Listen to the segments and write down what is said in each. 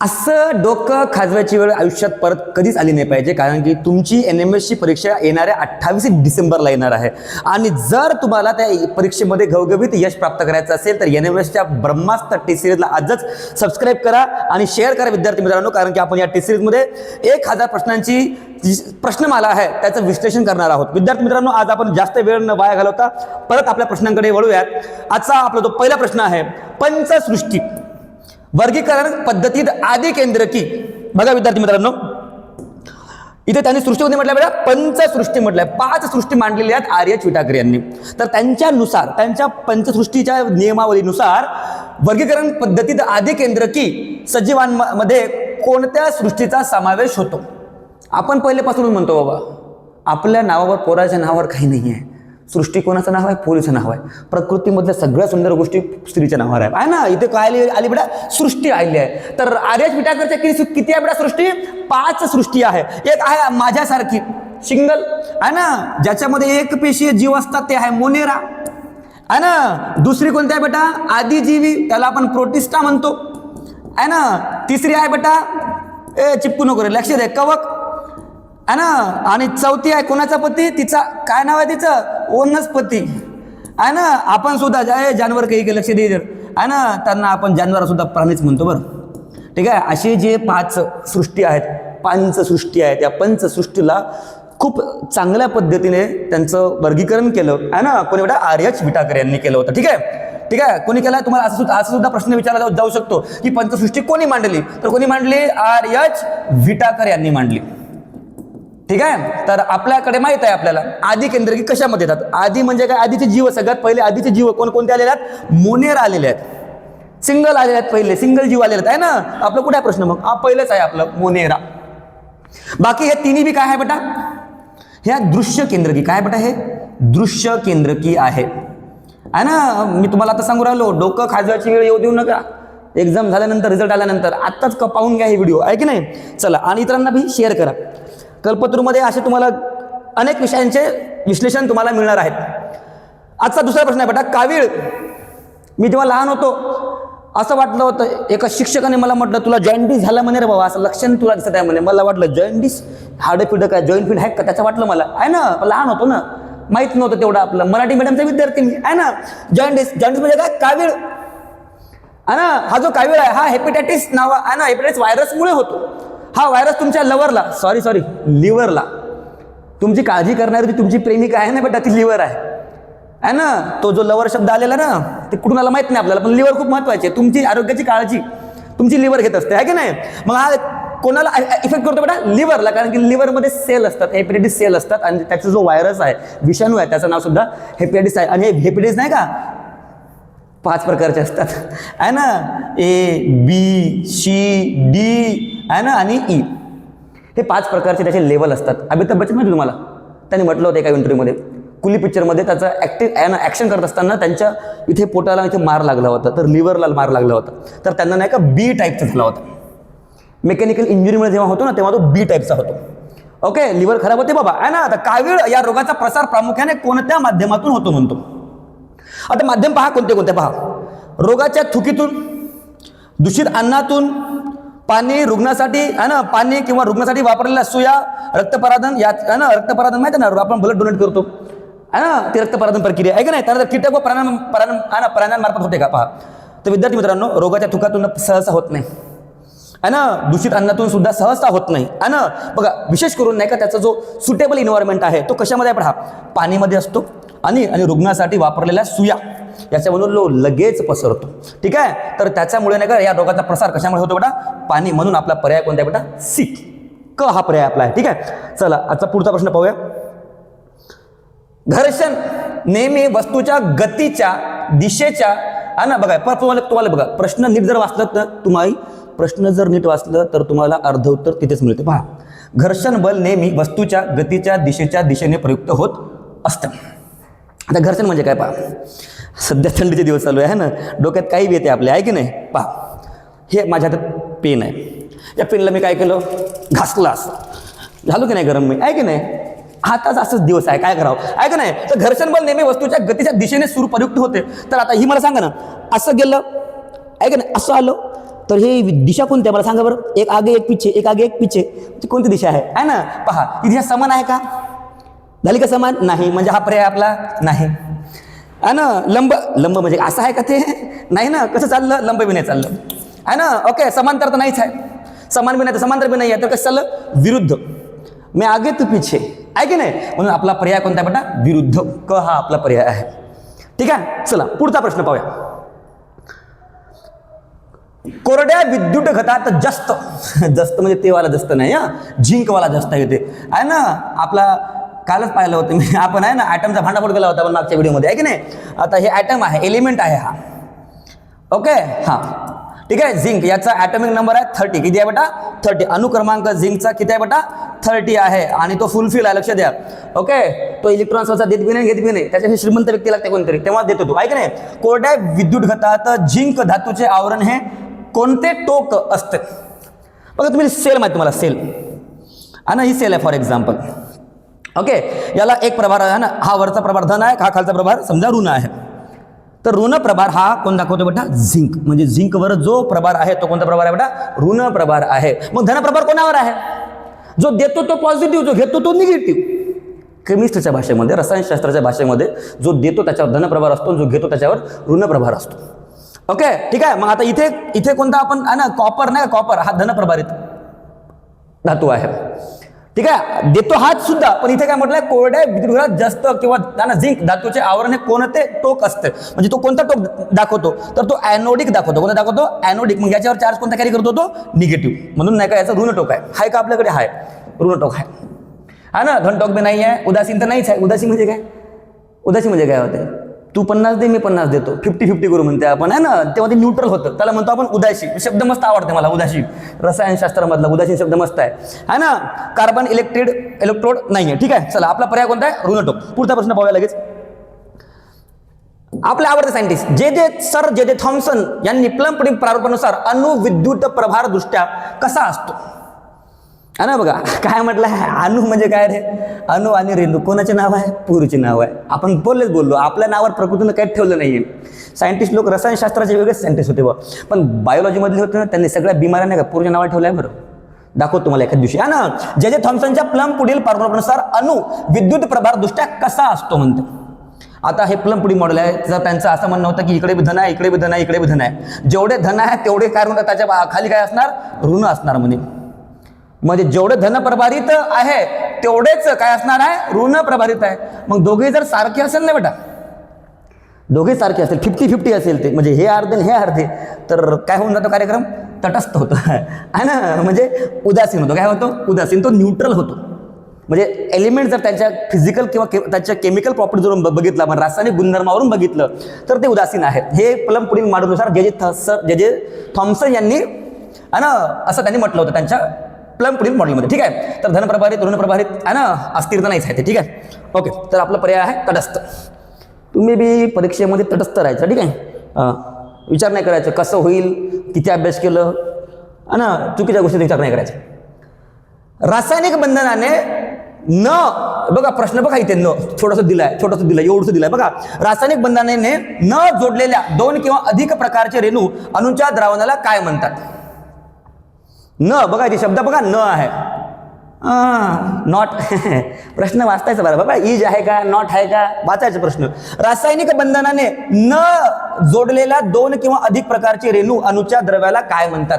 असं डोकं खाजवायची वेळ आयुष्यात परत कधीच आली नाही पाहिजे कारण की तुमची एन एम एसची परीक्षा येणाऱ्या अठ्ठावीस डिसेंबरला येणार आहे. आणि जर तुम्हाला त्या परीक्षेमध्ये घवघवीत यश प्राप्त करायचं असेल तर एन एम एसच्या ब्रह्मास्त्र टी सिरीजला आजच सबस्क्राईब करा आणि शेअर करा विद्यार्थी मित्रांनो कारण की आपण या टी सिरीजमध्ये एक हजार प्रश्नांची प्रश्नमाला आहे त्याचं विश्लेषण करणार आहोत. विद्यार्थी मित्रांनो आज आपण जास्त वेळ न वाया घालवता परत आपल्या प्रश्नांकडे वळूयात. आजचा आपला जो पहिला प्रश्न आहे पंचसृष्टी. वर्गीकरण पद्धतीत आदी केंद्र की. बघा विद्यार्थी मित्रांनो. इथे त्यांनी सृष्टीमध्ये म्हटलं बघा पंचसृष्टी म्हटलंय पाच सृष्टी मांडलेल्या आहेत आर्य चिटाकर यांनी. तर त्यांच्यानुसार त्यांच्या पंचसृष्टीच्या नियमावलीनुसार वर्गीकरण पद्धतीत आदी केंद्र की सजीवांमध्ये कोणत्या सृष्टीचा समावेश होतो? आपण पहिलेपासूनच म्हणतो बाबा आपल्या नावावर पोराच्या नावावर काही नाही आहे सृष्टी कोणाचं नाव आहे? पोरीचं नाव आहे. प्रकृतीमधल्या सगळ्या सुंदर गोष्टी स्त्रीच्या नावावर आहे. आहे ना? इथे काय आली आली बेटा सृष्टी आली आहे. तर आर्यच पिठाकरच्या किती किती आहे बेटा सृष्टी? पाच सृष्टी आहे. एक आहे माझ्यासारखी. सिंगल. आहे ना? ज्याच्यामध्ये एक पेशीय जीव असतात ते आहे मोनेरा. आहे ना? दुसरी कोणती आहे बेटा? आदिजीवी. त्याला आपण प्रोटिस्टा म्हणतो. आहे ना? तिसरी आहे बेटा? ए चिपकू नको रे. लक्ष दे. कवक. आहे ना? आणि चौथी आहे कोणाचा पती? तिचा काय नाव आहे तिचं? वनस्पती आहे ना? आपण सुद्धा जे जानवर काही काही लक्ष दे आहे ना? त्यांना आपण जानवर सुद्धा प्राणीच म्हणतो बरं. ठीक आहे? असे जे पाच सृष्टी आहेत पंचसृष्टी आहेत या पंचसृष्टीला खूप चांगल्या पद्धतीने त्यांचं वर्गीकरण केलं. आहे ना? कोणी बेटा आर्यच विटाकर यांनी केलं होतं. ठीक आहे? ठीक आहे? कोणी केलं? तुम्हाला असं सुद्धा असं सुद्धा प्रश्न विचारला जाऊ जाऊ शकतो की पंचसृष्टी कोणी मांडली? तर कोणी मांडली? आर्यच विटाकर यांनी मांडली. ठीक आहे? तर आपल्याकडे माहीत आहे आपल्याला. आदी केंद्रकी कशामध्ये येतात? आदी म्हणजे काय? आधीचे जीव सगळ्यात पहिले आधीचे जीव कोणकोणते आलेले आहेत? मोनेर आलेले आहेत. सिंगल आलेले आहेत पहिले. सिंगल जीव आलेले आहेत. आहे ना? आपलं कुठे आहे प्रश्न मग? हा पहिलंच आहे आपलं. मोनेरा. बाकी हे तिन्ही बी काय आहे बेटा? ह्या दृश्य केंद्रकी काय बेटा हे? दृश्य केंद्रकी आहे. आहे ना? मी तुम्हाला आता सांगू राहिलो. डोकं खाजवायची वेळ येऊ देऊ नका. एक्झाम झाल्यानंतर रिझल्ट आल्यानंतर. आत्ताच पाहून घ्या हे व्हिडिओ आहे की नाही? चला. आणि इतरांना बी शेअर करा. कल्पतरूमध्ये असे तुम्हाला अनेक विषयांचे विश्लेषण तुम्हाला मिळणार आहेत. आजचा दुसरा प्रश्न आहे बेटा कावीळ. मी जेव्हा लहान होतो असं वाटलं होतं एका शिक्षकाने मला म्हटलं तुला जॉईंटिस झाला म्हणे रे बाबा असं लक्षण तुला दिसत आहे म्हणे. मला वाटलं जॉईंटिस हाडं पिढं काय? जॉईंट फिड आहे का? त्याचं वाटलं मला. आहे ना? लहान होतो ना? माहीत नव्हतं तेवढं आपलं. मराठी मीडियमचा विद्यार्थी मी. आहे ना? जॉईंटिस जॉईंटिस म्हणजे काय? कावीळ. आहे ना? हा जो कावीळ आहे हा हेपेटायटिस नावा आहे ना? हेपेटायटिस व्हायरसमुळे होतो. हा व्हायरस तुमच्या लवरला सॉरी सॉरी लिव्हरला तुमची काळजी करणारी तुमची प्रेमिका आहे ना बेटा ती लिव्हर आहे. आहे ना? तो जो लवर शब्द आलेला ना ते कुठून आला माहीत नाही आपल्याला पण लिव्हर खूप महत्वाची आहे. तुमची आरोग्याची काळजी तुमची लिव्हर घेत असते आहे की नाही? मग हा कोणाला इफेक्ट करतो बेटा? लिव्हरला कारण की लिव्हरमध्ये सेल असतात हेपेटायटिस सेल असतात आणि त्याचा जो व्हायरस आहे विषाणू आहे त्याचं नाव सुद्धा हेपेटायटिस आहे. आणि हे हेपेटायटिस नाही का? पाच प्रकारचे असतात. आहे ना? ए बी सी डी आहे ना? आणि ई. हे पाच प्रकारचे त्याचे लेवल असतात. अमिताभ बच्चन माहिती तुम्हाला? त्यांनी म्हटलं होतं एका इंटरव्ह्यूमध्ये कुली पिक्चरमध्ये त्याचं ॲक्टिव्ह ॲक्शन करत असताना त्यांच्या इथे पोटाला इथे मार लागला होता. तर लिव्हरला मार लागला होता. तर त्यांना नाही का बी टाईपचा झाला होता. मेकॅनिकल इंजुरीमुळे जेव्हा होतो ना तेव्हा तो बी टाईपचा होतो. ओके लिव्हर खराब होते बाबा. आहे ना? आता कावीळ या रोगाचा प्रसार प्रामुख्याने कोणत्या माध्यमातून होतो म्हणतो? आता माध्यम पहा कोणते कोणते पहा. रोगाच्या थुकीतून दूषित अन्नातून पाणी रुग्णासाठी आहे ना पाणी किंवा रुग्णासाठी वापरलेल्या सुया रक्तपराधन या आहे ना रक्तपराधन माहिती ना आपण ब्लड डोनेट करतो. है ना ते रक्तपराधन प्रक्रिया आहे का नाही? त्यानंतर कीटक व प्राण प्राण आहे ना प्राण्यांमार्फत होते का? पहा. तर विद्यार्थी मित्रांनो रोगाच्या थुकातून सहसा होत नाही. आहे ना दूषित अन्नातून सुद्धा सहसा होत नाही. है ना बघा विशेष करून नाही का त्याचा जो सुटेबल इन्व्हायरमेंट आहे तो कशामध्ये पहा. पाणीमध्ये असतो. आणि आणि रुग्णासाठी वापरलेल्या सुया याच्यामधून लो लगेच पसरतो. ठीक आहे? तर त्याच्यामुळे नाही का या रोगाचा प्रसार कशामुळे होतो बेटा? पाणी म्हणून आपला पर्याय कोणता आहे बेटा? सी क हा पर्याय आपला आहे. ठीक आहे? चला आजचा पुढचा प्रश्न पाहूया. घर्षण नेहमी वस्तूच्या गतीच्या दिशेच्या हा ना बघा पर तुम्हाला तुम्हाला बघा प्रश्न नीट जर वाचलं तर तुम्हाला प्रश्न जर नीट वाचलं तर तुम्हाला अर्ध उत्तर तिथेच मिळते. पहा. घर्षण बल नेहमी वस्तूच्या गतीच्या दिशेच्या दिशेने प्रयुक्त होत असतं. आता घर्षण म्हणजे काय पहा? सध्या थंडीचे दिवस चालू आहे ना? डोक्यात काही बी येते आपले आहे की नाही? पहा. हे माझ्या हातात पेन आहे. या पेनला मी काय केलं? घासलं असं. झालो की नाही गरम मी? आहे की नाही? आताच असंच दिवस आहे. काय करावं? आहे का नाही? तर घर्षण बल नेहमी वस्तूच्या गतीच्या दिशेने सुरू प्रयुक्त होते. तर आता ही मला सांगा ना असं गेलं आहे का नाही? असं आलं तर हे दिशा कोणती आहे? मला सांगा बरं. एक आगे एक पिछे. एक आगे एक पिछे. ती कोणती दिशा आहे? आहे ना? पहा. ही दिशा समान आहे का? झाली का समान नाही. म्हणजे हा पर्याय आपला नाही. आहे ना? लंब लंब म्हणजे असं आहे का ते? नाही ना? कसं चाललं? लंब बी नाही चाललं. आहे ना? ओके समांतर तर नाहीच आहे. समान बी नाही तर समांतर बी नाही आहे. तर कसं चाललं? विरुद्ध. मी आगे तू पिछे. आहे की नाही? म्हणून आपला पर्याय कोणता आहे बेटा? विरुद्ध. क हा आपला पर्याय आहे. ठीक आहे? चला पुढचा प्रश्न पाहूया. कोरड्या विद्युत घटात जास्त. जास्त म्हणजे तेवाला जास्त नाही हा. झिंकवाला जास्त आहे ते आहे ना? आपला कालच पाहिलं होतं मी. आपण आहे ना ॲटमचा भांडाफोड केला होता आपण मागच्या व्हिडिओमध्ये आहे की नाही? आता हे ॲटम आहे एलिमेंट आहे हा. ओके? हां. ठीक आहे झिंक. याचा ॲटॉमिक नंबर आहे थर्टी. किती आहे बेटा? थर्टी. अनुक्रमांक झिंकचा किती आहे बेटा? थर्टी आहे. आणि तो फुलफिल आहे लक्ष द्या. ओके? तो इलेक्ट्रॉन स्वतः देत बी नाही घेत बी नाही त्याच्याशी श्रीमंत व्यक्ती लागते कोणतरी. तेव्हा देतो तो. ऐक नाही? कोरड्या विद्युत घटात झिंक धातूचे आवरण हे कोणते टोक असते? बघा तुम्ही सेल माहिती तुम्हाला सेल आणि ही सेल आहे फॉर एक्झाम्पल ओके याला एक प्रभार आहे ना? हा वरचा प्रभार धन आहे हा खालचा प्रभार समजा ऋण आहे. तर ऋण प्रभार हा कोण दाखवतो बेटा? झिंक. म्हणजे झिंकवर जो प्रभार आहे तो कोणता प्रभार आहे बेटा? ऋण प्रभार आहे. मग धन प्रभार कोणावर आहे? जो देतो तो पॉझिटिव्ह जो घेतो तो निगेटिव्ह केमिस्ट्रीच्या भाषेमध्ये रसायनशास्त्राच्या भाषेमध्ये जो देतो त्याच्यावर धनप्रभार असतो जो घेतो त्याच्यावर ऋण प्रभार असतो. ओके ठीक आहे? मग आता इथे इथे कोणता आपण ना कॉपर नाही कॉपर हा धनप्रभारित धातू आहे. ठीक आहे? देतो हाच सुद्धा पण इथे काय म्हटलंय कोरड्या विद्युतगृहात जास्त किंवा त्यांना झिंक धातूचे आवरण हे कोणते? टोक असते. म्हणजे तो कोणता टोक दाखवतो? तर तो ॲनोडिक दाखवतो. कोणता दाखवतो? ॲनोडिक मग याच्यावर चार्ज कोणता कॅरी करतो तो? निगेटिव्ह म्हणून नाही का याचा ऋण टोक आहे. हाय का आपल्याकडे? हाय. ऋण टोक आहे. हा ना? धन टोक बी नाही आहे उदासीन तर नाहीच आहे. उदासीन म्हणजे काय? उदासीन म्हणजे काय होते तू पन्नास दे मी पन्नास देतो. फिफ्टी फिफ्टी करू म्हणते आपण आहे ना? तेव्हा ते न्यूट्रल होतं. त्याला म्हणतो आपण उदासी. शब्द मस्त आवडते मला उदासी. रसायनशास्त्रामधला उदासीन शब्द मस्त आहे. है ना? कार्बन इलेक्ट्रिड इलेक्ट्रोड नाही आहे ठीक आहे? चला आपला पर्याय कोणता आहे? ऋणटोक पुढचा प्रश्न पाहूया लगेच. आपले आवडते सायंटिस्ट जे जे सर जे जे थॉम्सन यांनी प्लम पुडिंग प्रारूपानुसार अणुविद्युत प्रभार दृष्ट्या कसा असतो? हा ना बघा काय म्हटलं? आहे अनु म्हणजे काय रे? अनु आणि रेणू कोणाचे नाव आहे? पुरुचे नाव आहे. आपण बोललेच बोललो आपल्या नावावर प्रकृतीनं काही ठेवलं नाही आहे सायंटिस्ट लोक रसायनशास्त्राचे वेगळेच सायंटिस्ट होते बा पण बायोलॉजीमधले होते ना त्यांनी सगळ्या बिमाऱ्या नाही का पुरुच्या नावावर ठेवलं आहे बरं. दाखवतो तुम्हाला एखाद दिवशी. हा ना? जे जे थॉम्सनच्या प्लम पुढील प्रारूपानुसार अणु विद्युत प्रभार दृष्ट्या कसा असतो म्हणते. आता हे प्लम पुढी मॉडेल आहे. तर त्यांचं असं म्हणणं होतं की इकडे बी धन आहे इकडे बी धन आहे इकडे बी धन आहे. जेवढे धन आहे तेवढे काय म्हणतात? त्याच्या बा- खाली काय असणार? ऋण असणार म्हणे. म्हणजे जेवढे धन प्रभारित आहे तेवढेच काय असणार आहे? ऋण प्रभारित आहे. मग दोघे जर सारखे असेल ना बेटा? दोघे सारखे असेल फिफ्टी फिफ्टी असेल ते. म्हणजे हे अर्धे हे अर्धे. तर काय होऊन जातो कार्यक्रम? तटस्थ होतो. आहे ना? म्हणजे उदासीन होतो. काय होतो? उदासीन तो न्यूट्रल होतो. म्हणजे एलिमेंट जर त्यांच्या फिजिकल किंवा के त्याच्या केमिकल प्रॉपर्टी जरून ब- बघितलं आपण रासायनिक गुणधर्मावरून बघितलं तर ते उदासीन आहेत हे प्लम पुढील मॉडेलनुसार जे जे थ थॉम्सन यांनी आहे ना? असं त्यांनी म्हटलं होतं त्यांच्या प्लम पुढील मॉडेलमध्ये ठीक आहे? तर धनप्रभारित ऋणप्रभारित आहे ना? अस्थिरता नाहीच आहे ते ठीक आहे? ओके तर आपला पर्याय आहे तटस्थ. तुम्ही बी परीक्षेमध्ये तटस्थ राहायचं ठीक आहे? विचार नाही करायचं कसं होईल किती अभ्यास केलं है ना? चुकीच्या गोष्टीचा विचार नाही करायचा. रासायनिक बंधनाने न बघा प्रश्न बघा इथे न थोडंसं दिलाय छोटंसं दिलाय एवढंसं दिलाय बघा. रासायनिक बंधनाने न जोडलेल्या दोन किंवा अधिक प्रकारचे रेणू अणूच्या द्रावणाला काय म्हणतात? न बघा इथे शब्द बघा न आहे. नॉट प्रश्न वाचतायचा बरं. बाबा इज आहे का नॉट आहे का? वाचायचा प्रश्न. रासायनिक बंधनाने न जोडलेल्या दोन किंवा अधिक प्रकारचे रेणू अणूच्या द्रव्याला काय म्हणतात?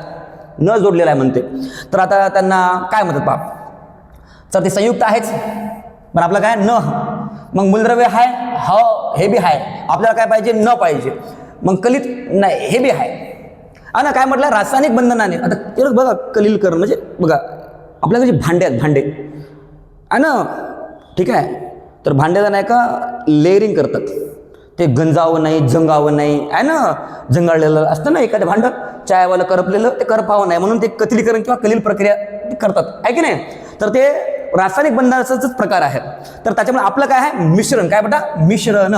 न जोडलेला आहे म्हणते. तर आता त्यांना काय म्हणतात बाप तर ते संयुक्त आहेच. पण आपलं काय? न. मग मूलद्रव्य आहे ह हे बी आहे. आपल्याला काय पाहिजे? न पाहिजे. मग कलित नाही हे बी आहे. हा ना काय म्हटलं? रासायनिक बंधनाने. आता तेवढंच बघा कलील करण म्हणजे बघा आपल्याकडे जे भांडे आहेत भांडे. आहे ना ठीक आहे? तर भांड्याला नाही का लेअरिंग करतात. ते गंजावं नाही जंगावं नाही. आहे ना जंगाळलेलं असतं ना एखादं भांडं? चायवालं करपलेलं ते करपावं नाही. म्हणून ते कथिलीकरण किंवा कलील प्रक्रिया ते करतात. आहे की नाही? तर ते रासायनिक बंधनाचाच प्रकार आहे. तर त्याच्यामुळे आपलं काय आहे? मिश्रण. काय बेटा? मिश्रण.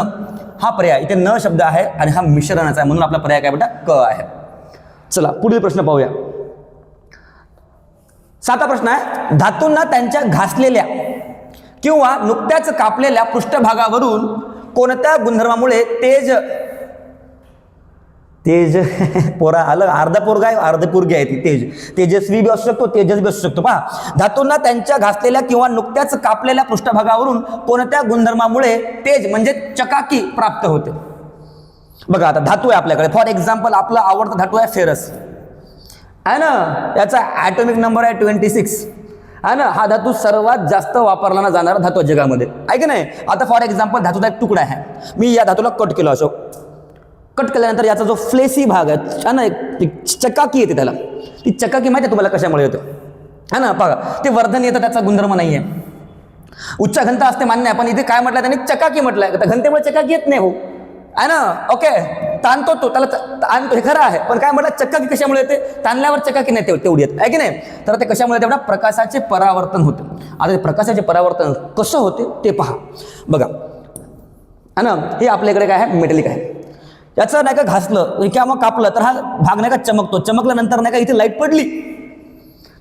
हा पर्याय. इथे न शब्द आहे आणि हा मिश्रणाचा आहे. म्हणून आपला पर्याय काय बेटा? क आहे. चला पुढील प्रश्न पाहूया. साता प्रश्न आहे धातूंना त्यांच्या घासलेल्या किंवा नुकत्याच कापलेल्या पृष्ठभागावरून कोणत्या गुणधर्मामुळे तेज तेज पोरा आलं अर्धा पोरगा आहे अर्ध पोरगी आहे ती तेज. तेजस्वी बी असू शकतो तेजस बी असू शकतो. पहा धातूंना त्यांच्या घासलेल्या किंवा नुकत्याच कापलेल्या पृष्ठभागावरून कोणत्या गुणधर्मामुळे तेज म्हणजे चकाकी प्राप्त होते? बघा आता धातू आहे आपल्याकडे. फॉर एक्झाम्पल आपला आवडता धातू आहे फेरस आहे ना? याचा ॲटॉमिक नंबर आहे ट्वेंटी सिक्स आहे ना? हा धातू सर्वात जास्त वापरला जाणारा धातू आहे जगामध्ये. आहे की नाही? आता फॉर एक्झाम्पल धातूचा एक तुकडा आहे. मी या धातूला कट केलो असो. कट केल्यानंतर याचा जो फ्लेसी भाग आहे है ना एक चकाकी येते त्याला. ती चकाकी माहिती आहे तुम्हाला कशामुळे येतो? है ना? बघा ते वर्धन येतं त्याचा गुणधर्म नाही आहे उच्च घनता असते मान्य आहे पण इथे काय म्हटलं त्यांनी चकाकी म्हटलंय. त्या घनतेमुळे चकाकी येत नाही हो. आहे ना? ओके ताणतो तो. त्याला ताणतो हे खरं आहे. पण काय म्हटलं? चक्काकी कशामुळे येते? ताणल्यावर चक्काकी नाही तेवढी येत. आहे की नाही? तर ते कशामुळे तेवढा प्रकाशाचे परावर्तन होते. आता ते प्रकाशाचे परावर्तन कसं होते ते पहा. बघा. है ना? हे आपल्याकडे काय आहे? मेटलिक आहे. याचं नाही का घासलं किंवा मग कापलं तर हा भाग नाही का चमकतो. चमकल्यानंतर नाही का इथे लाइट पडली.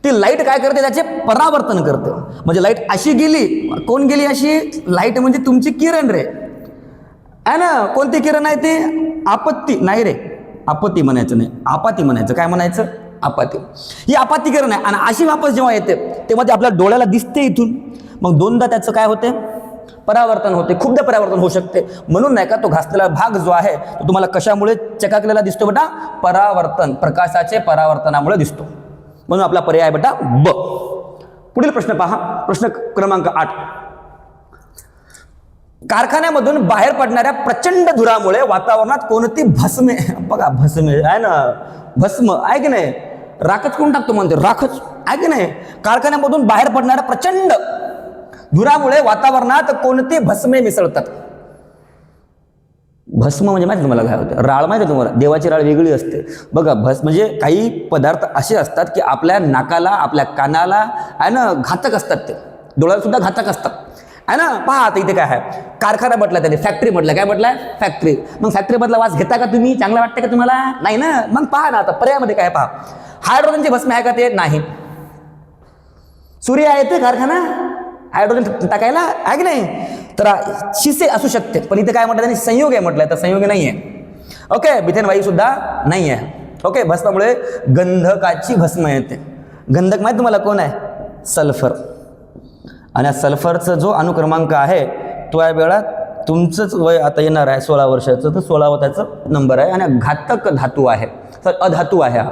ती लाइट काय करते? त्याचे परावर्तन करते. म्हणजे लाइट अशी गेली कोण गेली अशी? लाइट म्हणजे तुमची किरण रे. आहे ना? कोणती किरण आहे ती? आपत्ती. नाही रे. आपत्ती म्हणायचं नाही. आपाती म्हणायचं. काय म्हणायचं? आपाती. ही आपाती किरण आहे. आणि अशी वापस जेव्हा येते तेव्हा ते आपल्या डोळ्याला दिसते इथून. मग दोनदा त्याचं काय होते? परावर्तन होते. खूपदा परावर्तन होऊ शकते. म्हणून नाही का तो घासलेला भाग जो आहे तो तुम्हाला कशामुळे चकाकलेला दिसतो बेटा? परावर्तन. प्रकाशाचे परावर्तनामुळे दिसतो. म्हणून आपला पर्याय बेटा ब. पुढील प्रश्न पहा. प्रश्न क्रमांक आठ. कारखान्यामधून बाहेर पडणाऱ्या प्रचंड धुरामुळे वातावरणात कोणती भस्मे बघा भस्मे आहे ना? भस्म आहे की नाही? राखच कोण टाकतो म्हणते राखच आहे की नाही? कारखान्यामधून बाहेर पडणाऱ्या प्रचंड धुरामुळे वातावरणात कोणती भस्मे मिसळतात? भस्म म्हणजे माहिती तुम्हाला काय होतं? राळ माहिती तुम्हाला? देवाची राळ वेगळी असते. बघा भस म्हणजे काही पदार्थ असे असतात की आपल्या नाकाला आपल्या कानाला आहे ना घातक असतात ते. डोळ्याला सुद्धा घातक असतात. आहे ना? पहा आता इथे काय आहे? कारखाना म्हटलं त्याने फॅक्टरी म्हटलं. काय म्हटलं? फॅक्टरी मग फॅक्टरीमधला वास घेता का तुम्ही? चांगला वाटतं का तुम्हाला? नाही ना? मग पहा ना आता पर्यायामध्ये काय पहा. हायड्रोजनची भस्म आहे का ते? नाही. सूर्य आहे ते कारखाना? हायड्रोजन टाकायला? आहे की नाही? तर शिसे असू शकते. पण इथे काय म्हटलं त्यांनी? संयोग आहे म्हटलं. तर संयोग नाही आहे ओके मिथेन वायू सुद्धा नाही आहे ओके भस्मामुळे गंधकाची भस्म येते. गंधक माहीत तुम्हाला कोण आहे? सल्फर आणि सल्फरचा जो अनुक्रमांक आहे तो या वेळात तुमचंच वय आता येणार आहे सोळा वर्षाचं तर सोळावा त्याचा नंबर आहे आणि घातक धातू आहे. तर अधातू आहे हा.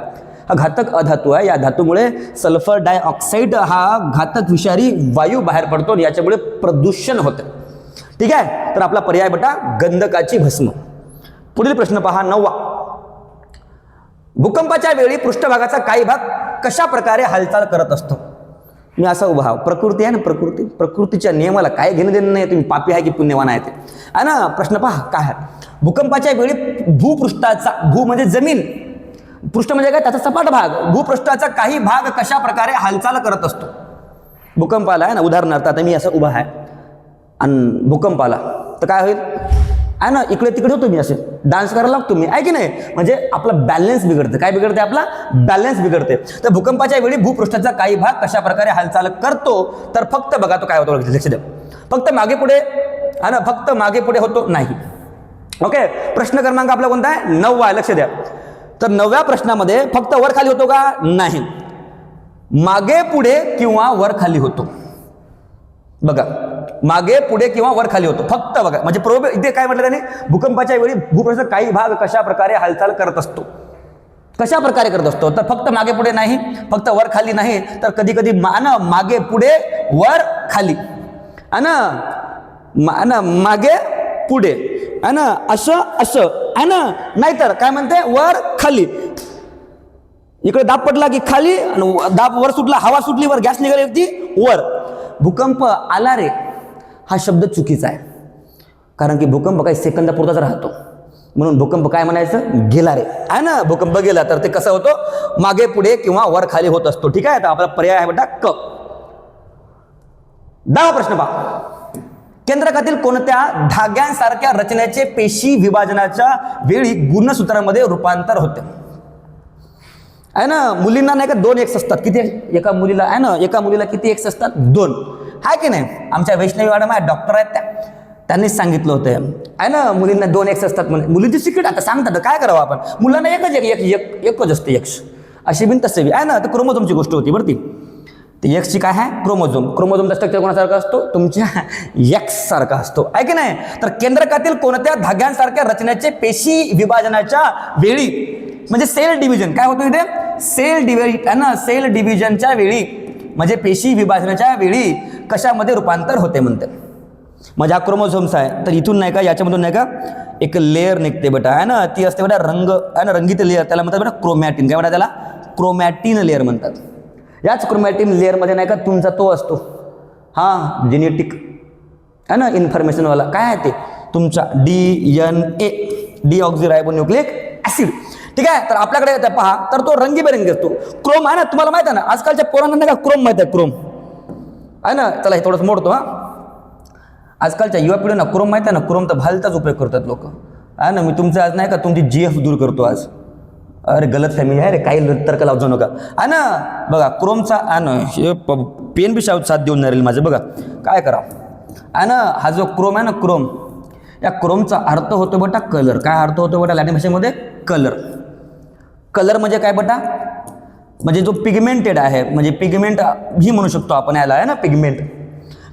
हा घातक अधातू आहे. या धातूमुळे सल्फर डायऑक्साईड हा घातक विषारी वायू बाहेर पडतो आणि याच्यामुळे प्रदूषण होतं. ठीक आहे? तर आपला पर्याय बेटा गंधकाची भस्म. पुढील प्रश्न पहा नववा. भूकंपाच्या वेळी पृष्ठभागाचा काही भाग कशा प्रकारे हालचाल करत असतो? मी असा उभा आहे. प्रकृती आहे ना प्रकृती. प्रकृतीच्या नियमाला काय घेणं देणं नाही तुम्ही पापी आहे की पुण्यवान आहे ते. आहे ना प्रश्न पहा काय आहे? भूकंपाच्या वेळी भूपृष्ठाचा भू म्हणजे जमीन. पृष्ठ म्हणजे काय? त्याचा सपाट भाग. भूपृष्ठाचा काही भाग कशा प्रकारे हालचाल करत असतो? भूकंप आला आहे ना उदाहरणार्थ आता मी असं उभा आहे. आणि भूकंप आला तर काय होईल? आहे ना इकडे तिकडे होतो मी असे. डान्स करायला लागतो मी आहे की नाही? म्हणजे आपला बॅलन्स बिघडते. काय बिघडते आपला? बॅलन्स बिघडते. तर भूकंपाच्या वेळी भूपृष्ठाचा काही भाग कशा प्रकारे हालचाल करतो तर फक्त बघा तो काय होतो लक्ष द्या. फक्त मागे पुढे हा ना फक्त मागे पुढे होतो नाही. ओके प्रश्न क्रमांक आपला कोणता आहे? नववा आहे लक्ष द्या. तर नवव्या प्रश्नामध्ये फक्त वर खाली होतो का? नाही. मागे पुढे किंवा वर खाली होतो. बघा. मागे पुढे किंवा वर खाली होतो. फक्त बघा. म्हणजे प्रोब इथे काय म्हटलं त्याने? भूकंपाच्या वेळी भूपृष्ठ काही भाग कशा प्रकारे हालचाल करत असतो. कशा प्रकारे करत असतो? तर फक्त मागे पुढे नाही. फक्त वर खाली नाही. तर कधी कधी मान मागे पुढे वर खाली. अन मान मागे पुढे. अन असं असं. आहे नाहीतर काय म्हणते? वर खाली. इकडे दाब पडला की खाली आणि दाब वर सुटला हवा सुटली वर गॅस निघाली होती वर. भूकंप आला रे. हा शब्द चुकीचा आहे. कारण की भूकंप काही सेकंदापुरताच राहतो. म्हणून भूकंप काय म्हणायचं? गेला रे. आहे ना? भूकंप गेला तर ते कसं होतं? मागे पुढे किंवा वर खाली होत असतो. ठीक आहे? तर आपला पर्याय आहे बेटा क. दहा प्रश्न पहा. केंद्रकातील कोणत्या धाग्यांसारख्या रचनेचे पेशी विभाजनाच्या वेळी गुणसूत्रामध्ये रूपांतर होते? आहे ना? मुलींना नाही का दोन एक्स असतात. किती? एका मुलीला आहे ना? एका मुलीला किती एक्स असतात? दोन. आहे की नाही? आमच्या वैष्णवी मॅडम आहे डॉक्टर आहेत त्या. त्यांनीच सांगितलं होतं. आहे ना मुलींना दोन एक्स असतात म्हणजे मुलींची सिक्रेट आता सांगतात काय करावं आपण? मुलांना एकच एक एक एकच असते यक्ष अशी बिन तसे बी. आहे ना तर क्रोमोझोमची गोष्ट होती बरं ती. ते यक्सची काय आहे? क्रोमोझोम. क्रोमोझोमचा स्ट्रक्चर कोणासारखा असतो? तुमच्या यक्ससारखा असतो. आहे की नाही? तर केंद्रकातील कोणत्या धाग्यांसारख्या रचनेचे पेशी विभाजनाच्या वेळी म्हणजे सेल डिव्हिजन काय होतं इथे? सेल डिव्हि ना सेल डिव्हिजनच्या वेळी म्हणजे पेशी विभाजनाच्या वेळी कशामध्ये रूपांतर होते म्हणते. म्हणजे हा क्रोमोझोम्स आहे. तर इथून नाही का याच्यामधून नाही का एक लेअर निघते बेटा आहे ना? ती असते बेटा रंग आहे ना? रंगीत लेअर त्याला म्हणतात बेटा क्रोमॅटिन काय म्हणतात त्याला? क्रोमॅटिन लेअर म्हणतात. याच क्रोमॅटिन लेअरमध्ये नाही का तुमचा तो असतो. हां जेनेटिक आहे ना? इन्फॉर्मेशनवाला काय आहे ते? तुमचा D N A deoxyribonucleic acid ठीक आहे? तर आपल्याकडे येतं पहा. तर तो रंगीबेरंगी असतो. क्रोम आहे ना तुम्हाला माहिती आहे ना आजकालच्या पोरांना नाही का क्रोम माहीत आहे क्रोम. आहे ना? चला हे थोडंसं मोडतो हां. आजकालच्या युवा पिढीना क्रोम माहीत आहे ना क्रोम तर भालताच उपयोग करतात लोक. आहे ना? मी तुमचं आज नाही का तुमची जी एफ दूर करतो आज. अरे गलत फॅमिली आहे रे काही तर्क लावजो नका. आहे ना? बघा क्रोमचा आहे ना हे पेन बी शाव साथ देऊन राहील माझं बघा. काय करा? आहे ना? हा जो क्रोम आहे ना क्रोम. या क्रोमचा अर्थ होतो बेटा कलर. काय अर्थ होतो बेटा? लॅटिन भाषेमध्ये कलर. कलर म्हणजे काय बटा? म्हणजे जो पिगमेंटेड आहे म्हणजे पिगमेंट ही म्हणू शकतो आपण याला आहे ना पिगमेंट.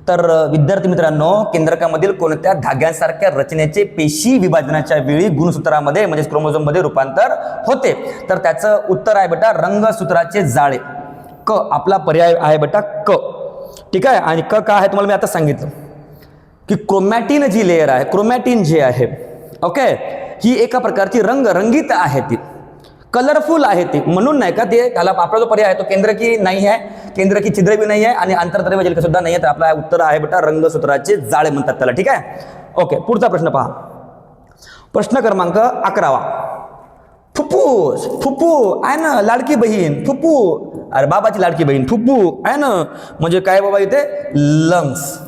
तर विद्यार्थी मित्रांनो केंद्रकामधील कोणत्या धाग्यांसारख्या रचनेचे पेशी विभाजनाच्या वेळी गुणसूत्रामध्ये म्हणजे क्रोमोझोममध्ये रूपांतर होते? तर त्याचं उत्तर आहे बेटा रंगसूत्राचे जाळे. क आपला पर्याय आहे बेटा क. ठीक आहे? आणि क का आहे तुम्हाला मी आता सांगितलं. की क्रोमॅटिन जी लेअर आहे क्रोमॅटिन जे आहे ओके? ही एका प्रकारची रंग रंगीत आहे ती. कलरफुल आहे ती. म्हणून नाही का ते त्याला आपला जो पर्याय आहे तो केंद्र की नाही आहे केंद्र की छिद्र बी नाही आहे आणि आंतरद्रव्य जलक सुद्धा नाही आहे तर आपला उत्तर आहे बेटा रंगसूत्राचे जाळे म्हणतात त्याला ठीक आहे? ओके पुढचा प्रश्न पहा. प्रश्न क्रमांक अकरावा. फुफ्फुस फुप्पू आहे ना लाडकी बहीण फुप्पू अरे बाबाची लाडकी बहीण फुप्पू आहे ना. म्हणजे काय बाबा इथे? लंग्स.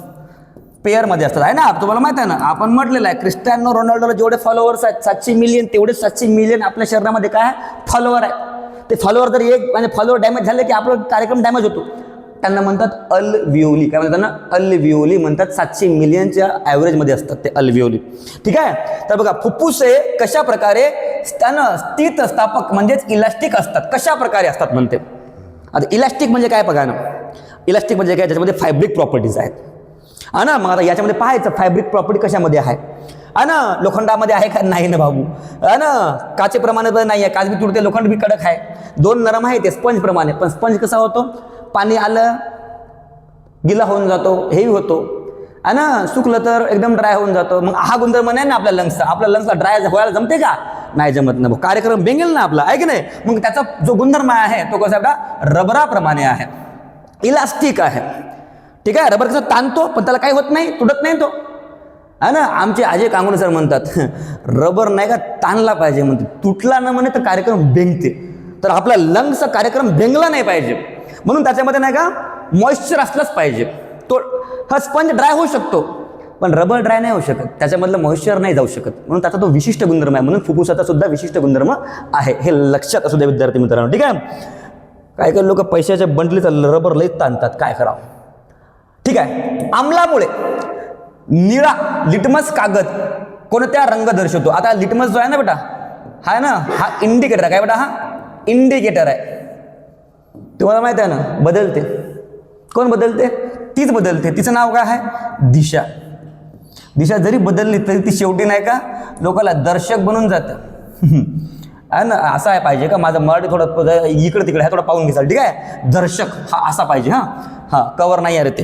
पेअरमध्ये असतात. आहे ना? तुम्हाला माहीत आहे ना? आपण म्हटलेलं आहे क्रिस्टियानो रोनाल्डोला जेवढे फॉलोअर्स आहेत सातशे मिलियन तेवढे सातशे मिलियन आपल्या शरीरामध्ये काय? फॉलोअर आहे. ते फॉलोअर जर एक म्हणजे फॉलोअर डॅमेज झाले की आपला कार्यक्रम डॅमेज होतो. त्यांना म्हणतात अल विओली काय म्हणतात ना अल विओली म्हणतात. सातशे मिलियनच्या ॲव्हरेजमध्ये असतात ते अल विओली ठीक आहे? तर बघा फुफ्फुस हे कशा प्रकारे त्यानं स्थित स्थापक म्हणजेच इलास्टिक असतात. कशा प्रकारे असतात म्हणते. आता इलास्टिक म्हणजे काय बघा ना? इलास्टिक म्हणजे काय? त्याच्यामध्ये फायब्रिक प्रॉपर्टीज आहेत. ना मग आता याच्यामध्ये पाहायचं फॅब्रिक प्रॉपर्टी कशामध्ये आहे? हा ना लोखंडामध्ये आहे का? नाही ना भाऊ. हा ना काचेप्रमाणे तर नाही आहे. काच बी तुटते लोखंड बी कडक आहे. दोन नरम आहे ते स्पंज प्रमाणे. पण स्पंज कसा होतो? पाणी आलं गिला होऊन जातो हेवी होतो. आहे ना सुकलं तर एकदम ड्राय होऊन जातो. मग हा गुणधर्म नाही ना आपल्या लंग्सचा आपल्या लंग्सला ड्राय व्हायला जमते का? नाही जमत ना भाऊ. कार्यक्रम बेंगेल ना आपला आहे की नाही? मग त्याचा जो गुणधर्म आहे तो कसा आपला रबराप्रमाणे आहे. इलास्टिक आहे. ठीक आहे रबर कसं ताणतो पण त्याला काही होत नाही तुटत नाही तो. हा ना आमचे अजय कांगुणे सर म्हणतात रबर नाही का ताणला पाहिजे म्हणते. तुटला न म्हणे तर कार्यक्रम बेंगते. तर आपला लंग्सचा कार्यक्रम बेंगला नाही पाहिजे. म्हणून त्याच्यामध्ये नाही का मॉइश्चर असलंच पाहिजे. तो हा स्पंज ड्राय होऊ शकतो पण रबर ड्राय नाही होऊ शकत. त्याच्यामधलं मॉइश्चर नाही जाऊ शकत. म्हणून त्याचा तो विशिष्ट गुणधर्म आहे. म्हणून फुफ्फुसाचा सुद्धा विशिष्ट गुणधर्म आहे. हे लक्षात असू द्या विद्यार्थी मित्रांनो. ठीक आहे? काय काय लोक पैशाच्या बंडलीचा रबर लईच ताणतात. काय करावं? ठीक आहे? आम्लामुळे निळा लिटमस कागद कोणत्या रंग दर्शवतो? आता लिटमस जो आहे ना बेटा हा ना हा इंडिकेटर आहे. काय बेटा हा? इंडिकेटर आहे. तुम्हाला माहीत आहे ना बदलते. कोण बदलते? तीच बदलते. तिचं नाव काय आहे? दिशा. दिशा जरी बदलली तरी ती शेवटी नाही का लोकाला दर्शक बनून जातं. आहे ना असा आहे पाहिजे का? माझं मराठी थोडं इकडं तिकडे आहे थोडं पाहून घेसाल ठीक आहे? दर्शक हा असा पाहिजे हां. हां कवर नाही आहे रे ते.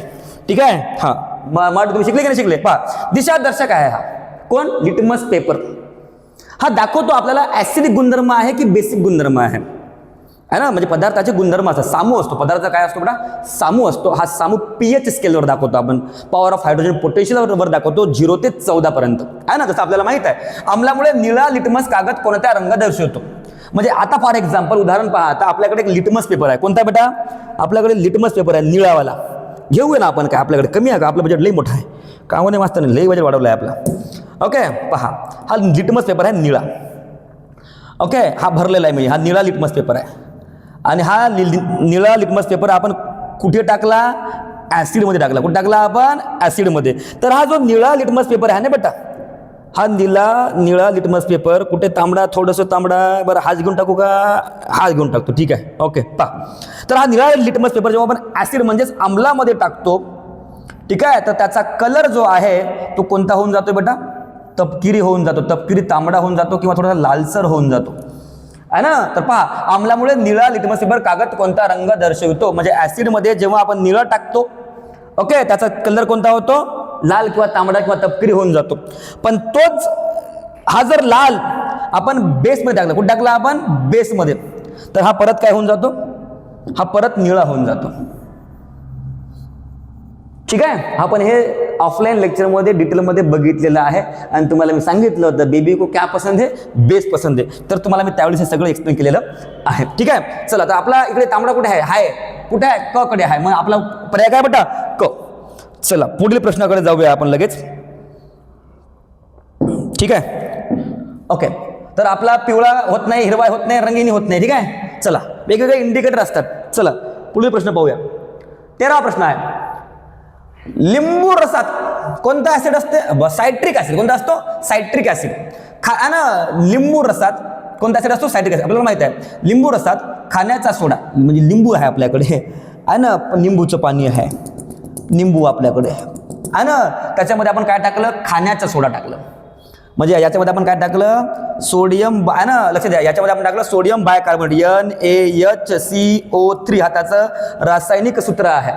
ठीक आहे? हां. मराठी तुम्ही शिकले की नाही शिकले? पहा. दिशा दर्शक आहे हा. कोण? Litmus paper. हा दाखवतो आपल्याला ॲसिडिक गुणधर्म आहे की बेसिक गुणधर्म आहे? आहे ना? म्हणजे पदार्थाचे गुणधर्म असतात. सामू असतो. पदार्थ काय असतो बेटा? सामू असतो. हा सामू पी एच स्केलवर दाखवतो आपण. पॉवर ऑफ हायड्रोजन पोटेन्शियलवर दाखवतो झिरो ते चौदापर्यंत आहे ना? जसं आपल्याला माहीत आहे. आम्लामुळे निळा लिटमस कागद कोणत्या रंग दर्शवतो? म्हणजे आता फॉर एक्झाम्पल उदाहरण पहा. आता आपल्याकडे एक लिटमस पेपर आहे. कोणता बेटा? आपल्याकडे लिटमस पेपर आहे निळावाला. घेऊया ना आपण काय आपल्याकडे कमी आहे का? आपलं बजेट लई मोठं आहे. कामाने मास्तर लई बजेट वाढवलं आहे आपला. ओके पहा. हा लिटमस पेपर आहे निळा. ओके हा भरलेला आहे म्हणजे हा निळा लिटमस पेपर आहे. आणि हा लि लि- निळा लिटमस पेपर आपण कुठे टाकला? ॲसिडमध्ये टाकला. कुठे टाकला आपण? ॲसिडमध्ये तर हा जो निळा लिटमस पेपर आहे ना बेटा हा निळा निळा लिटमस पेपर कुठे तांबडा थोडंसं तांबडा बरं हाच घेऊन टाकू का? हाच घेऊन टाकतो ठीक आहे ओके पा. तर हा निळा लिटमस पेपर जेव्हा आपण ॲसिड म्हणजेच आम्लामध्ये टाकतो ठीक आहे तर त्याचा कलर जो आहे तो कोणता होऊन जातो बेटा? तपकिरी होऊन जातो तपकिरी तांबडा होऊन जातो किंवा थोडासा लालसर होऊन जातो. आहे ना? तर पहा आमलामुळे निळा लिटमस पेपर कागद कोणता रंग दर्शवितो? म्हणजे ॲसिडमध्ये जेव्हा आपण निळा टाकतो ओके त्याचा कलर कोणता होतो? लाल किंवा तांबडा किंवा तपकिरी होऊन जातो. पण तोच हा जर लाल आपण बेसमध्ये टाकला. कुठे टाकला आपण? बेसमध्ये तर हा परत काय होऊन जातो? हा परत निळा होऊन जातो. ठीक आहे? आपण हे ऑफलाईन लेक्चरमध्ये डिटेलमध्ये बघितलेलं आहे. आणि तुम्हाला मी सांगितलं होतं बेबी को क्या पसंद आहे बेस पसंद आहे तर तुम्हाला मी त्यावेळेस हे सगळं एक्सप्लेन केलेलं आहे. ठीक आहे? चला तर आपला इकडे तांबडा कुठे आहे? हाय. कुठे आहे? क कडे आहे. मग आपला पर्याय काय बेटा? क. चला पुढील प्रश्नाकडे जाऊया आपण लगेच. ठीक आहे? ओके तर आपला पिवळा होत नाही हिरवा होत नाही रंगीनी होत नाही ठीक आहे? चला वेगवेगळे इंडिकेटर असतात. चला पुढील प्रश्न पाहूया. तेरा प्रश्न आहे. लिंबू रसात कोणता ऍसिड असते? सायट्रिक ऍसिड कोणता असतो? सायट्रिक ऍसिड खा ना लिंबू रसात कोणता ऍसिड असतो? सायट्रिक ऍसिड आपल्याला माहिती आहे. लिंबू रसात खाण्याचा सोडा म्हणजे लिंबू आहे आपल्याकडे. आहे ना लिंबूचं पाणी आहे. निंबू आपल्याकडे. आहे ना त्याच्यामध्ये आपण काय टाकलं? खाण्याचा सोडा टाकलं. म्हणजे याच्यामध्ये आपण काय टाकलं? सोडियम बाय ना लक्ष द्या याच्यामध्ये आपण टाकलं sodium bicarbonate N A H C O three हा त्याचं रासायनिक सूत्र आहे.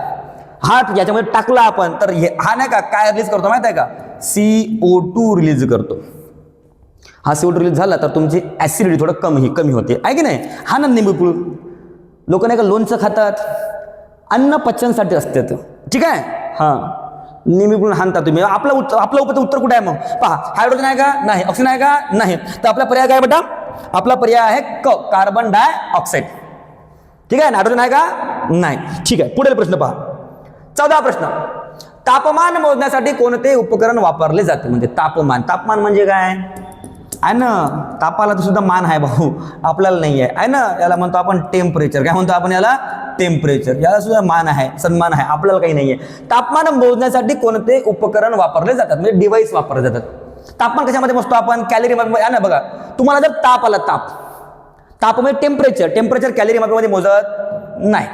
हा याच्यामध्ये टाकला आपण तर हे हा नाही का काय रिलीज करतो माहिती आहे का? सी ओ टू रिलीज करतो. हा सी ओ टू रिलीज झाला तर तुमची ॲसिडिटी थोडं कमी कमी होते. आहे की नाही? हा ना निंबू पिळू लोक नाही का लोणचं खातात? अन्न पचनसाठी असते ते. ठीक आहे? हां. निंबू पिळून हाणता तुम्ही. आपलं उत्तर आपलं उपत उत्तर कुठे आहे मग? पहा हायड्रोजन आहे का? नाही. ऑक्सिजन आहे का? नाही. तर आपला पर्याय काय बेटा? आपला पर्याय आहे क कार्बन डाय ऑक्साईड ठीक आहे? नायट्रोजन आहे का? नाही. ठीक आहे. पुढील प्रश्न पहा. चौदा प्रश्न. तापमान मोजण्यासाठी कोणते उपकरण वापरले जाते? म्हणजे तापमान. तापमान म्हणजे काय? आहे ना? तापाला तर सुद्धा मान आहे भाऊ. आपल्याला नाही आहे आहे ना? याला म्हणतो आपण टेम्परेचर काय म्हणतो आपण याला? टेम्परेचर याला सुद्धा मान आहे सन्मान आहे. आपल्याला काही नाही आहे तापमान मोजण्यासाठी कोणते उपकरण वापरले जातात? म्हणजे डिव्हाइस वापरले जातात. तापमान कशामध्ये मोजतो आपण? कॅलरी आहे ना बघा. तुम्हाला जर ताप आला ताप. ताप म्हणजे टेम्परेचर टेम्परेचर कॅलरी मापीमध्ये मोजत नाही.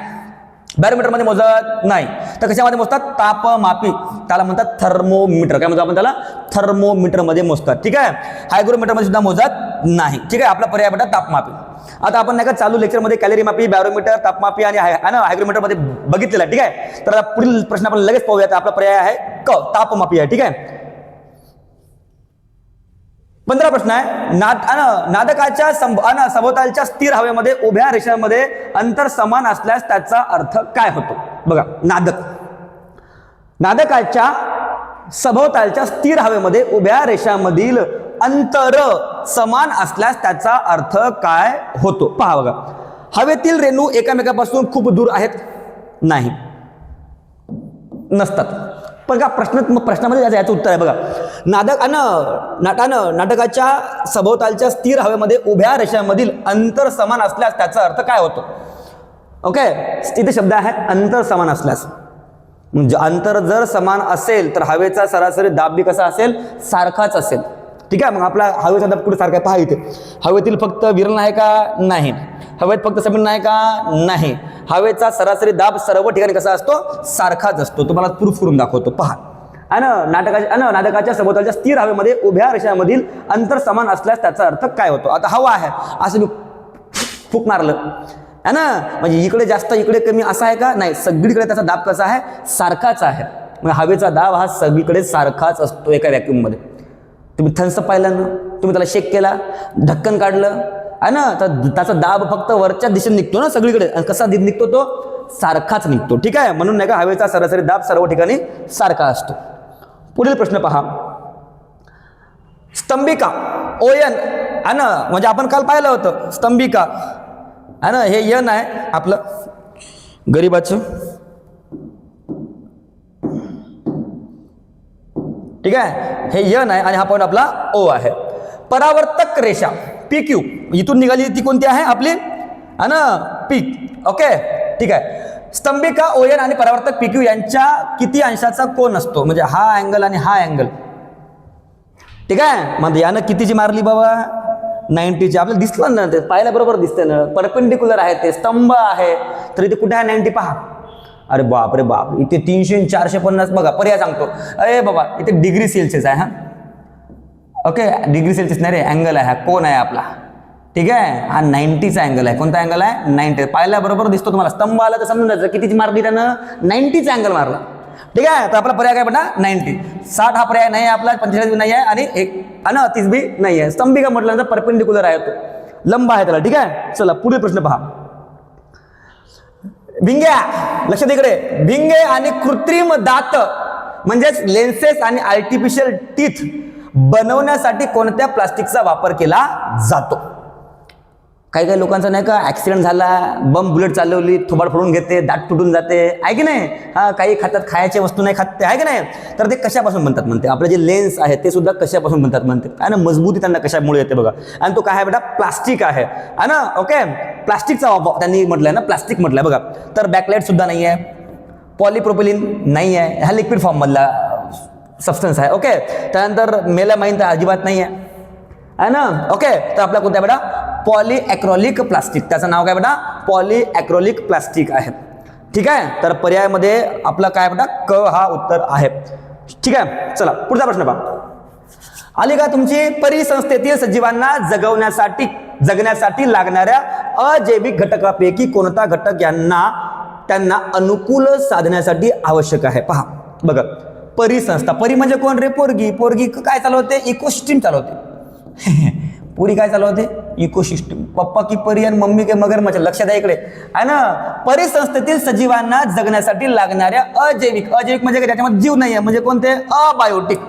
बॅरोमीटरमध्ये मोजत नाही. तर कशामध्ये मोजतात? तापमापी. त्याला म्हणतात थर्मोमीटर काय म्हणतो आपण त्याला? थर्मोमीटरमध्ये मोजतात. ठीक आहे? हायग्रोमीटरमध्ये सुद्धा मोजत नाही. ठीक आहे? आपला पर्याय म्हणतात तापमापी. आता आपण नाही का चालू लेक्चरमध्ये कॅलरी मापी बॅरोमीटर तापमापी आणि हायग्रोमीटरमध्ये बघितलेला आहे. ठीक आहे? तर पुढील प्रश्न आपण लगेच पाहूया तर आपला पर्याय आहे क तापमापी आहे. ठीक आहे? पंधरा प्रश्न आहे. नाद अन नादकाच्या संभ अन सभोवतालच्या स्थिर हवेमध्ये उभ्या रेषांमध्ये अंतर समान असल्यास त्याचा अर्थ काय होतो? बघा नादक. नादकाच्या सभोवतालच्या स्थिर हवेमध्ये उभ्या रेषांमधील अंतर समान असल्यास त्याचा अर्थ काय होतो? पहा बघा. हवेतील रेणू एकामेकापासून खूप दूर आहेत? नाही. नसतात. पण का प्रश्न मग प्रश्नामध्ये याचं याचं उत्तर आहे बघा. नाटक अन नाटानं नाटकाच्या सभोवतालच्या स्थिर हवेमध्ये उभ्या रेषांमधील अंतर समान असल्यास त्याचा अर्थ काय होतो? ओके? इथे शब्द आहे अंतर समान असल्यास. म्हणजे अंतर जर समान असेल तर हवेचा सरासरी दाब बी कसा असेल? सारखाच असेल. ठीक आहे? मग आपला हवेचा दाब कुठे सारखा आहे? पहा इथे. हवेतील फक्त विरल आहे का? नाही. हवेत फक्त समीकरण नाही का? नाही. हवेचा सरासरी दाब सर्व ठिकाणी कसा असतो? सारखाच असतो. तुम्हाला प्रूफ करून दाखवतो. पहा. अन नाटकाच्या अन नाटकाच्या सभोवतालच्या स्थिर हवेमध्ये उभ्या रेषांमधील अंतर समान असल्यास त्याचा अर्थ काय होतो? आता हवा आहे. असं मी फूक मारलं. है ना म्हणजे इकडे जास्त इकडे कमी असा आहे का? नाही. सगळीकडे त्याचा दाब कसा आहे? सारखाच आहे. म्हणजे हवेचा दाब हा सगळीकडे सारखाच असतो एका व्हॅक्यूममध्ये तुम्ही थन्स पाहिला ना? तुम्ही त्याला शेक केला ढक्कन काढलं आहे ना? तर त्याचा दाब फक्त वरच्या दिशेने निघतो ना सगळीकडे. कसा निघतो तो? सारखाच निघतो. ठीक आहे? म्हणून नाही का हवेचा सरासरी दाब सर्व ठिकाणी सारखा असतो. पुढील प्रश्न पहा. स्तंभिका ओयन आहे ना? म्हणजे आपण काल पाहिलं होतं स्तंभिका. आहे ना? हे यन आहे आपलं. गरीबाचं. ठीक आहे? हे यन आहे आणि हा पॉईंट आपला ओ आहे. परावर्तक रेषा. पी क्यू इथून निघाली ती कोणती आहे? आपली हा ना पी ओके? ठीक आहे. स्तंभिका ओयन आणि परावर्तक पीक्यू यांच्या किती अंशाचा कोण असतो? म्हणजे हा अँगल आणि हा अँगल ठीक आहे? मग यानं कितीची मारली बाबा? नाईन्टीची आपल्याला दिसलं ना ते पाहायला बरोबर दिसतंय ना. परपेंडिक्युलर आहे ते स्तंभ आहे. तर इथे कुठे आहे? नाईन्टी पहा. अरे बाप रे बाप. इथे तीनशे चारशे पन्नास बघा पर्याय सांगतो. अरे बाबा इथे डिग्री सेल्सिअस आहे हा. ओके डिग्री सेल्सिअस नाही रे अँगल आहे हा कोण आहे आपला? ठीक आहे? हा नाईन्टीचा अँगल आहे. कोणता अँगल आहे? नाईन्टी पाहिल्या बरोबर दिसतो तुम्हाला. स्तंभ आला तर समजून जायचं. कितीची मारली त्यानं? नाईन्टीचा अँगल मारला. ठीक आहे? तर आपला पर्याय काय बेटा नाईन्टी साठ हा पर्याय नाही आहे आपला पंचेचाळीस बी नाही आहे आणि एक आणि तीस बी नाही आहे. स्तंभिका म्हटल्यानंतर परपेंडिक्युलर आहे तो. लंब आहे त्याला. ठीक आहे? चला पुढील प्रश्न पहा. भिंग्या लक्षात इकडे. भिंगे आणि कृत्रिम दात. म्हणजेच लेन्सेस आणि आर्टिफिशियल टीथ बनवण्यासाठी कोणत्या प्लास्टिकचा वापर केला जातो? काही काही लोकांचा नाही का ॲक्सिडेंट झाला बम बुलेट चालवली थोबाड फोडून घेते दाट तुटून जाते. आहे की नाही? हा काही खातात खायच्या वस्तू नाही खात ते आहे की नाही? तर ते कशापासून बनतात म्हणते? आपले जे लेन्स आहे ते सुद्धा कशापासून बनतात म्हणते? आहे ना मजबूती त्यांना कशामुळे येते बघा. आणि तो काय आहे बेटा? प्लास्टिक आहे. है ना ओके प्लास्टिकचा वापर त्यांनी म्हटलंय ना प्लास्टिक म्हटलंय बघा. तर बॅकलाईट सुद्धा नाही आहे पॉलिप्रोपिलिन नाही आहे हा लिक्विड फॉर्ममधला सबस्टन्स आहे. ओके त्यानंतर मेलामाईन तर अजिबात नाही आहे आहे ना? ओके तर आपला कोणता बेटा? पॉली ॲक्रॉलिक प्लास्टिक त्याचं नाव काय बेटा? पॉली ॲक्रॉलिक प्लास्टिक आहे. ठीक आहे? तर पर्यायामध्ये आपला काय बेटा? क हा उत्तर आहे. ठीक आहे? चला पुढचा प्रश्न पहा. आली का तुमची परिसंस्थेतील सजीवांना जगवण्यासाठी जगण्यासाठी लागणाऱ्या अजैविक घटकापैकी कोणता घटक यांना त्यांना अनुकूल साधण्यासाठी आवश्यक आहे? पहा. बघा. परिसंस्था परी म्हणजे कोण रे? पोरगी. पोरगी काय चालवते इकोसिस्टीम चालवते पुरी काय चालवते इकोसिस्टीम पप्पा की परी आणि मम्मी के मगरमच्छ म्हणजे लक्षात आहे इकडे. आहे ना? परिसंस्थेतील सजीवांना जगण्यासाठी लागणाऱ्या अजैविक अजैविक म्हणजे काय? त्याच्यामध्ये जीव नाही आहे म्हणजे कोणते? अबायोटिक.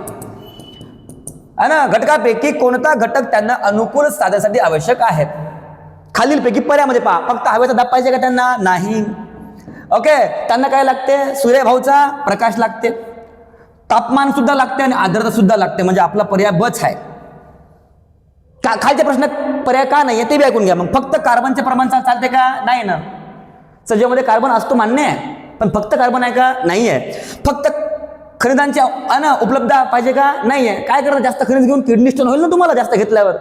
आहे ना? घटकापैकी कोणता घटक त्यांना अनुकूल साधण्यासाठी आवश्यक आहेत खालीलपैकी पर्यामध्ये पहा. फक्त हवेचा दाब पाहिजे का त्यांना? नाही. ओके? त्यांना काय लागते? सूर्यभाऊचा प्रकाश लागते. तापमान सुद्धा लागते आणि आर्द्रता सुद्धा लागते म्हणजे आपला पर्याय बच आहे. का खालच्या प्रश्नात पर्याय का नाही आहे ते बी ऐकून घ्या. मग फक्त कार्बनचे प्रमाण चालते का? नाही ना. सजीवामध्ये कार्बन असतो मान्य आहे पण फक्त कार्बन आहे का? नाही आहे फक्त खनिजांची अन उपलब्ध पाहिजे का? नाही आहे काय करणार जास्त खनिज घेऊन किडनी स्टोन होईल ना तुम्हाला जास्त घेतल्यावर?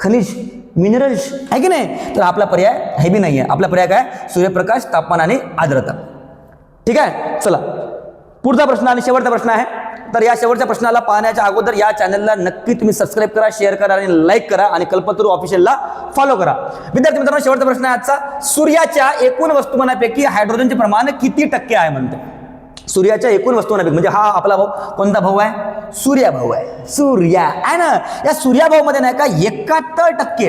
खनिज मिनरल्स आहे की नाही? तर आपला पर्याय हे बी नाही आहे आपला पर्याय काय? सूर्यप्रकाश तापमान आणि आर्द्रता. ठीक आहे? चला. पुढचा प्रश्न आणि शेवटचा प्रश्न आहे. तर या शेवटच्या प्रश्नाला पाहण्याच्या अगोदर या चॅनलला नक्की तुम्ही सबस्क्राईब करा शेअर करा आणि लाईक करा आणि कल्पतरू ऑफिशियलला फॉलो करा. विद्यार्थी मित्रांनो शेवटचा प्रश्न आहे आजचा. सूर्याच्या एकूण वस्तुमानापैकी हायड्रोजनचे प्रमाण किती टक्के आहे म्हणते सूर्याच्या एकूण वस्तुमानापैकी म्हणजे हा आपला भाऊ कोणता भाऊ आहे? सूर्या भाऊ आहे. सूर्या आहे ना? या सूर्याभाऊमध्ये नाही का एकाहत्तर टक्के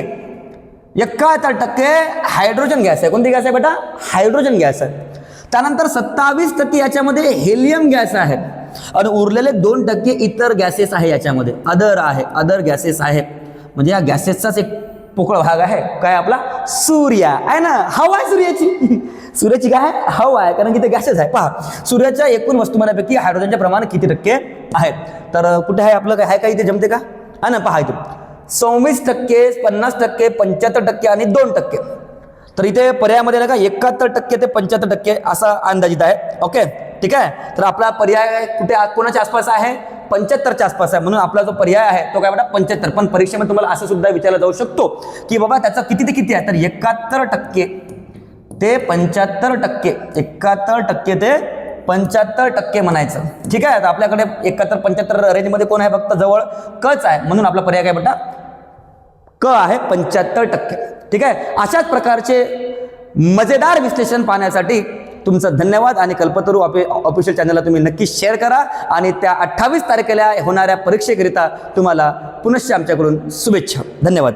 एकाहत्तर टक्के हायड्रोजन गॅस आहे. कोणती गॅस आहे बेटा? हायड्रोजन गॅस आहे. त्यानंतर सत्तावीस टक्के याच्यामध्ये हेलियम गॅस आहे. आणि उरलेले दोन टक्के इतर गॅसेस आहे याच्यामध्ये. अदर आहे अदर गॅसेस आहे. म्हणजे या गॅसेसचाच एक पोकळ भाग आहे. काय आपला? सूर्य. आहे ना? हवा आहे सूर्याची. सूर्याची काय? आहे हवा आहे. कारण की ते गॅसेस आहे. पहा सूर्याच्या एकूण वस्तुमानापैकी हायड्रोजनचे प्रमाण किती टक्के आहे? तर कुठे आहे आपलं? काय आहे का इथे? जमते का? आहे ना? पहा इथे. सव्वीस टक्के पन्नास टक्के पंच्याहत्तर टक्के आणि दोन टक्के. तर इथे पर्यायामध्ये नाही का एकाहत्तर टक्के ते पंच्याहत्तर टक्के असा अंदाजित आहे. ओके ठीक आहे? तर आपला पर्याय कुठे कोणाच्या आसपास आहे? पंच्याहत्तरच्या आसपास आहे. म्हणून आपला जो पर्याय आहे तो काय बेटा पंच्याहत्तर. पण परीक्षेमध्ये तुम्हाला असं सुद्धा विचारलं जाऊ शकतो की बाबा त्याचा किती ते किती आहे? तर एकाहत्तर टक्के ते पंच्याहत्तर टक्के एकाहत्तर टक्के ते पंच्याहत्तर टक्के म्हणायचं. ठीक आहे? तर आपल्याकडे एकाहत्तर पंच्याहत्तर रेंजमध्ये कोण आहे? फक्त जवळ कच आहे. म्हणून आपला पर्याय काय बेटा क आहे पंच्याहत्तर टक्के. ठीक आहे? अशाच प्रकारचे मजेदार विश्लेषण पाहण्यासाठी तुमचं धन्यवाद आणि कल्पतरू ऑफि ऑफिशियल चॅनलला तुम्ही नक्की शेअर करा आणि त्या अठ्ठावीस तारखेला होणाऱ्या परीक्षेकरिता तुम्हाला पुनश्च आमच्याकडून शुभेच्छा. धन्यवाद.